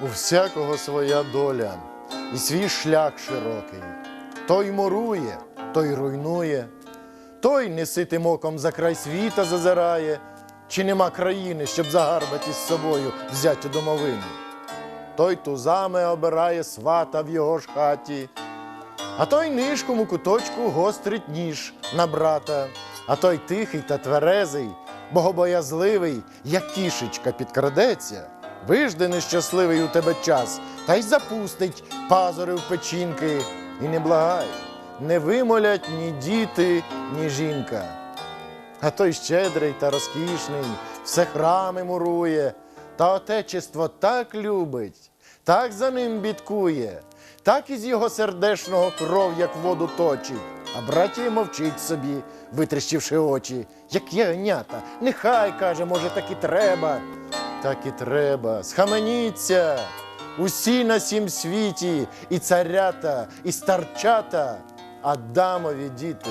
У всякого своя доля і свій шлях широкий. Той мурує, той руйнує, той неситим оком за край світа зазирає, чи нема країни, щоб загарбати з собою взяті домовину. Той тузами обирає свата в його ж хаті, а той нишком у куточку гострить ніж на брата, а той тихий та тверезий, богобоязливий, як кішечка підкрадеться, вижде нещасливий у тебе час, та й запустить пазури в печінки. І не благай, не вимолять ні діти, ні жінка. А той щедрий та розкішний, все храми мурує, та отечество так любить, так за ним бідкує, так із його сердешного кров, як воду точить. А братія мовчить собі, витріщивши очі, як ягнята. Нехай каже, може, так і треба. Так і треба. Схаменіться. Усі на сім світі, і царята, і старчата, Адамові діти.